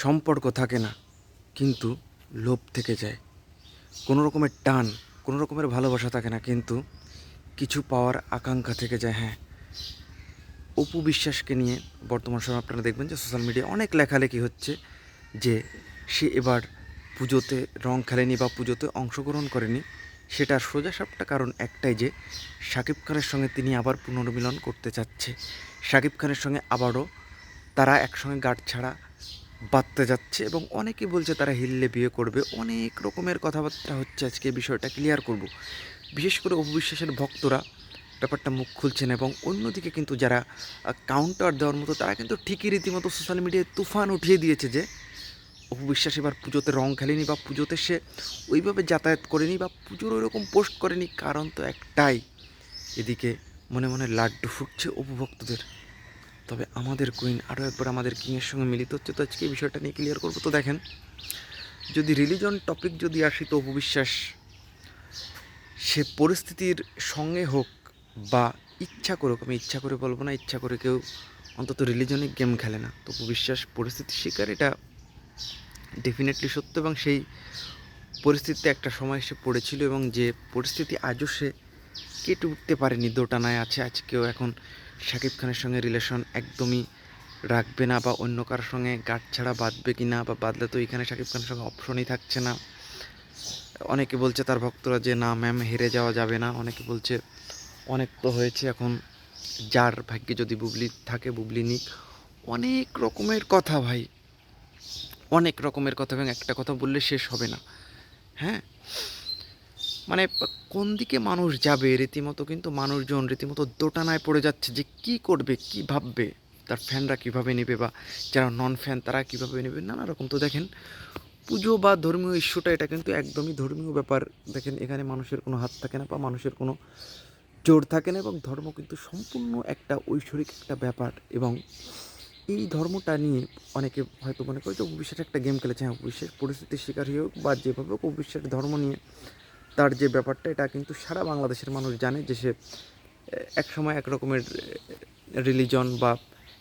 সম্পর্ক থাকে না, কিন্তু লোভ থেকে যায়। কোনো রকমের টান, কোনো রকমের ভালোবাসা থাকে না, কিন্তু কিছু পাওয়ার আকাঙ্ক্ষা থেকে যায় হ্যাঁ। অপু বিশ্বাসকে নিয়ে বর্তমান সময় আপনারা দেখবেন যে সোশ্যাল মিডিয়ায় অনেক লেখালেখি হচ্ছে যে সে এবার পুজোতে রং খেলেনি বা পুজোতে অংশগ্রহণ করেনি। সেটার সোজা সাপটা কারণ একটাই যে শাকিব খানের সঙ্গে তিনি আবার পুনর্মিলন করতে চাচ্ছে। শাকিব খানের সঙ্গে আবারও তারা একসঙ্গে গাঁট ছাড়া বাঁধতে যাচ্ছে এবং অনেকেই বলছে তারা হিললে বিয়ে করবে। অনেক রকমের কথাবার্তা হচ্ছে আজকে বিষয়টা ক্লিয়ার করব। বিশেষ করে অপবিশ্বাসের ভক্তরা ব্যাপারটা মুখ খুলছেন এবং অন্যদিকে কিন্তু যারা কাউন্টার দেওয়ার মতো তারা কিন্তু ঠিকই রীতিমতো সোশ্যাল মিডিয়ায় তুফান উঠিয়ে দিয়েছে যে, অপবিশ্বাস এবার পুজোতে রং খেলেনি বা পুজোতে সে ওইভাবে যাতায়াত করেনি বা পুজোর ওইরকম পোস্ট করেনি। কারণ তো একটাই, এদিকে মনে মনে লাড্ডু ফুটছে উপভক্তদের তবে আমাদের কুইন আরও একবার আমাদের কিংয়ের সঙ্গে মিলিত হচ্ছে। তো আজকে এই বিষয়টা নিয়ে ক্লিয়ার করব। তো দেখেন, যদি রিলিজন টপিক যদি আসি তো অপবিশ্বাস সে পরিস্থিতির সঙ্গে হোক বা ইচ্ছা করুক, আমি ইচ্ছা করে বলব না, ইচ্ছা করে কেউ অন্তত রিলিজনে গেম খেলে না। তো অপবিশ্বাস পরিস্থিতির শিকার, এটা ডেফিনেটলি সত্য এবং সেই পরিস্থিতিতে একটা সময় সে পড়েছিল এবং যে পরিস্থিতি আজও সে কেটে উঠতে পারেনি দোটানায়। আছে আজকেও এখন শাকিব খানের সঙ্গে রিলেশন একদমই রাখবে না বা অন্য কারোর সঙ্গে গাঁট ছাড়া বাঁধবে কি না বা বাঁধলে তো এখানে শাকিব খানের সঙ্গে অপশনই থাকছে না। অনেকে বলছে তার ভক্তরা যে, না ম্যাম হেরে যাওয়া যাবে না। অনেকে বলছে, অনেক তো হয়েছে এখন। যার ভাগ্যে যদি বুবলি থাকে, বুবলি নিক। অনেক রকমের কথা ভাই। অনেক রকমের কথা এবং একটা কথা বললে শেষ হবে না। হ্যাঁ? মানে কোন দিকে মানুষ যাবে? রীতিমতো কিন্তু মানুষজন রীতিমতো দোটানায় পড়ে যাচ্ছে যে কি করবে, কি ভাববে? তার ফ্যানরা কীভাবে নেবে বা যারা নন ফ্যান তারা কীভাবে নেবে? নানা রকম। তো দেখেন, পুজো বা ধর্মীয় ইস্যুটা এটা কিন্তু একদমই ধর্মীয় ব্যাপার। দেখেন, এখানে মানুষের কোনো হাত থাকে না বা মানুষের কোনো জোর থাকে না এবং ধর্ম কিন্তু সম্পূর্ণ একটা ঐশ্বরিক একটা ব্যাপার এবং এই ধর্মটা নিয়ে অনেকে হয়তো মনে করে যে অবিশ্বাস একটা গেম খেলেছে। হ্যাঁ অবিশ্বাস পরিস্থিতির শিকার হয়ে হোক বা যেভাবে হোক অবিশ্বাস ধর্ম নিয়ে তার যে ব্যাপারটা, এটা কিন্তু সারা বাংলাদেশের মানুষ জানে যে সে এক সময় এক রকমের রিলিজন বা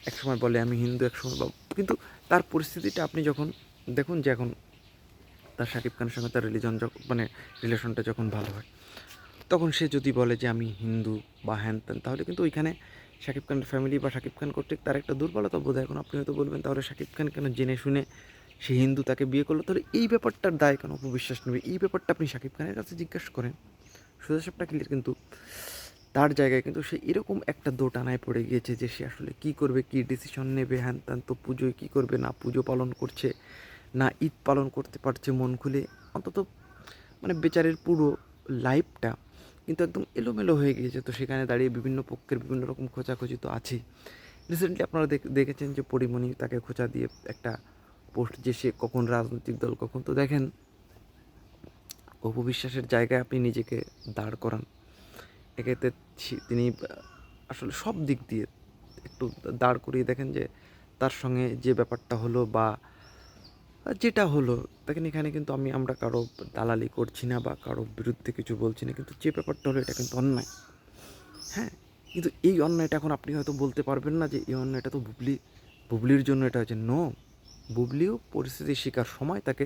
এক সময় বলে আমি হিন্দু এক সময় বা, কিন্তু তার পরিস্থিতিটা আপনি যখন দেখুন যে এখন তার শাকিব খানের সঙ্গে তার রিলিজন যখন মানে রিলেশনটা যখন ভালো হয়, তখন সে যদি বলে যে আমি হিন্দু বা হ্যান ত্যান, তাহলে কিন্তু ওইখানে শাকিব খানের ফ্যামিলি বা শাকিব খান কর্তৃক তার একটা দুর্বলতা বোধ এখন আপনি হয়তো বলবেন, তাহলে শাকিব খান কেন জেনে শুনে সে হিন্দু তাকে বিয়ে করল, তাহলে এই ব্যাপারটার দায় কেন? অপবিশ্বাস নেবে। এই ব্যাপারটা আপনি শাকিব খানের কাছে জিজ্ঞাসা করেন। সোজা সবটা ক্লিয়ার কিন্তু তার জায়গায় কিন্তু সে এরকম একটা দোটানায় পড়ে গিয়েছে যে সে আসলে কী করবে, কী ডিসিশন নেবে, হ্যান ত্যান তো পুজোয় কী করবে, না পুজো পালন করছে, না ঈদ পালন করতে পারছে মন খুলে। অন্তত মানে বেচারের পুরো লাইফটা কিন্তু একদম এলোমেলো হয়ে গিয়েছে। তো সেখানে দাঁড়িয়ে বিভিন্ন পক্ষের বিভিন্ন রকম খোঁচাখুচি তো আছেই। রিসেন্টলি আপনারা দেখ- দেখেছেন যে পরিমণি তাকে খোঁচা দিয়ে একটা পোস্ট যে সে কখন রাজনৈতিক দল, কখন, তো দেখেন অপবিশ্বাসের জায়গায় আপনি নিজেকে দাঁড় করান। এক্ষেত্রে তিনি আসলে সব দিক দিয়ে একটু দাঁড় করিয়ে দেখেন যে তার সঙ্গে যে ব্যাপারটা হলো বা যেটা হলো, দেখেন এখানে কিন্তু আমি, আমরা কারও দালালি করছি না বা কারও বিরুদ্ধে কিছু বলছি না, কিন্তু যে ব্যাপারটা হলো এটা কিন্তু অন্যায়। হ্যাঁ কিন্তু এই অন্যায়টা এখন আপনি হয়তো বলতে পারবেন না যে এই অন্যায়টা তো বুবলি, বুবলির জন্য এটা হচ্ছে নো বুবলিও পরিস্থিতির শিকার সময় তাকে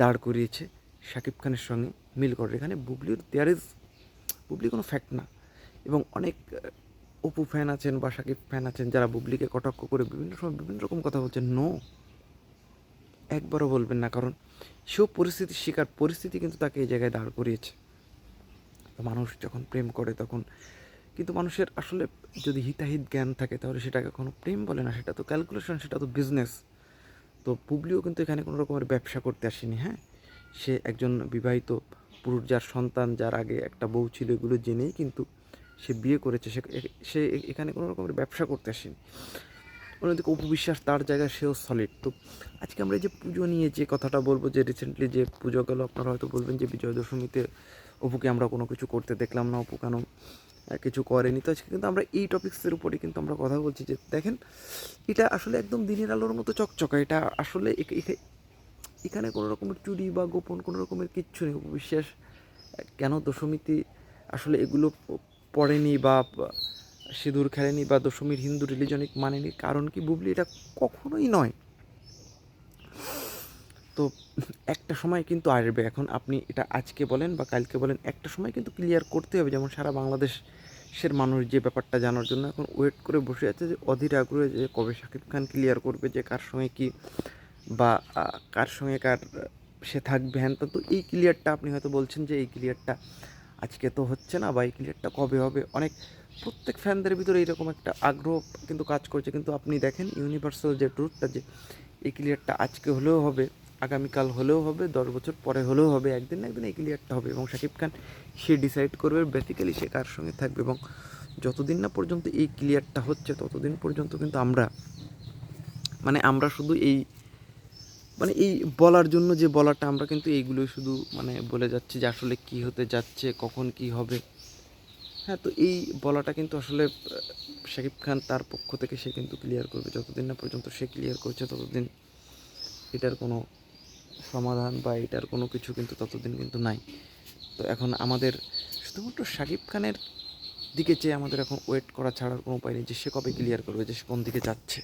দাঁড় করিয়েছে। শাকিব খানের সঙ্গে মিল করে। এখানে বুবলির দেয়ার ইজ বুবলি কোনো ফ্যাক্ট না। এবং অনেক অপু ফ্যান আছেন বা শাকিব ফ্যান আছেন যারা বুবলিকে কটাক্ষ করে বিভিন্ন সময় বিভিন্ন রকম কথা বলছেন। নো একবারও বলবেন না। কারণ সেও পরিস্থিতির শিকার। পরিস্থিতি কিন্তু তাকে এই জায়গায় দাঁড় করিয়েছে। মানুষ যখন প্রেম করে তখন, কিন্তু মানুষের আসলে যদি হিতাহিত জ্ঞান থাকে তাহলে সেটাকে কোনো প্রেম বলে না। সেটা তো ক্যালকুলেশন সেটা তো বিজনেস তো পুবলিও কিন্তু এখানে কোনো রকমের ব্যবসা করতে আসেনি হ্যাঁ? সে একজন বিবাহিত পুরুষ যার সন্তান, যার আগে একটা বউ ছিল এগুলো জেনেই কিন্তু সে বিয়ে করেছে। সে সে এখানে কোনো রকমের ব্যবসা করতে আসেনি। অন্যদিকে উপবিশ্বাস তার জায়গায় সেও সলিড তো আজকে আমরা যে পুজো নিয়ে যে কথাটা বলব যে রিসেন্টলি যে পুজো গেল, আপনারা হয়তো বলবেন যে বিজয় দশমীতে অপুকে আমরা কোনো কিছু করতে দেখলাম না, অপু কেন কিছু করেনি। তো আজকে কিন্তু আমরা এই টপিক্সের উপরে কিন্তু আমরা কথা বলছি যে, দেখেন, এটা আসলে একদম দিনের আলোর মতো চকচকা। এটা আসলে এখ- এখ- এখানে কোনো রকমের চুরি বা গোপন কোনো রকমের কিচ্ছু নেই। বিশ্বাস কেন দশমীতে আসলে এগুলো পড়েনি বা বা সিঁদুর খেলেনি বা দশমীর হিন্দু রিলিজনিক মানেনি? কারণ কি বুবলি, এটা কখনোই নয়। তো একটা সময় কিন্তু আসবে। এখন আপনি এটা আজকে বলেন বা কালকে বলেন, একটা সময় কিন্তু ক্লিয়ার করতে হবে। যেমন সারা বাংলাদেশের মানুষ যে ব্যাপারটা জানার জন্য এখন ওয়েট করে বসে আছে যে অধীর আগ্রহে যে কবে শাকিব খান ক্লিয়ার করবে যে কার সঙ্গে কি বা কার সঙ্গে কার সে থাকবে। হ্যান। তো এই ক্লিয়ারটা আপনি হয়তো বলছেন যে এই ক্লিয়ারটা আজকে তো হচ্ছে না বা এই ক্লিয়ারটা কবে হবে? অনেক, প্রত্যেক ফ্যানদের ভিতরে এরকম একটা আগ্রহ কিন্তু কাজ করছে। কিন্তু আপনি দেখেন ইউনিভার্সাল যে ট্রুথটা যে এই ক্লিয়ারটা আজকে হলেও হবে। আগামীকাল হলেও হবে, দশ বছর পরে হলেও হবে, একদিন না একদিন এই ক্লিয়ারটা হবে এবং শাকিব খান সে ডিসাইড করবে বেসিক্যালি সে কার সঙ্গে থাকবে এবং যতদিন না পর্যন্ত এই ক্লিয়ারটা হচ্ছে, ততদিন পর্যন্ত কিন্তু আমরা মানে আমরা শুধু এই মানে এই বলার জন্য যে বলাটা, আমরা কিন্তু এইগুলোই শুধু মানে বলে যাচ্ছি যে আসলে কি হতে যাচ্ছে, কখন কি হবে। হ্যাঁ তো এই বলাটা কিন্তু আসলে শাকিব খান তার পক্ষ থেকে সে কিন্তু ক্লিয়ার করবে। যতদিন না পর্যন্ত সে ক্লিয়ার করছে, ততদিন এটার কোনো সমাধান বা এটার কোনো কিছু কিন্তু ততদিন কিন্তু নাই। তো এখন আমাদের শুধুমাত্র শাকিব খানের দিকে চেয়ে আমাদের এখন ওয়েট করা ছাড়ার কোনো উপায় নেই যে সে কবে ক্লিয়ার করবে, যে সে কোন দিকে যাচ্ছে।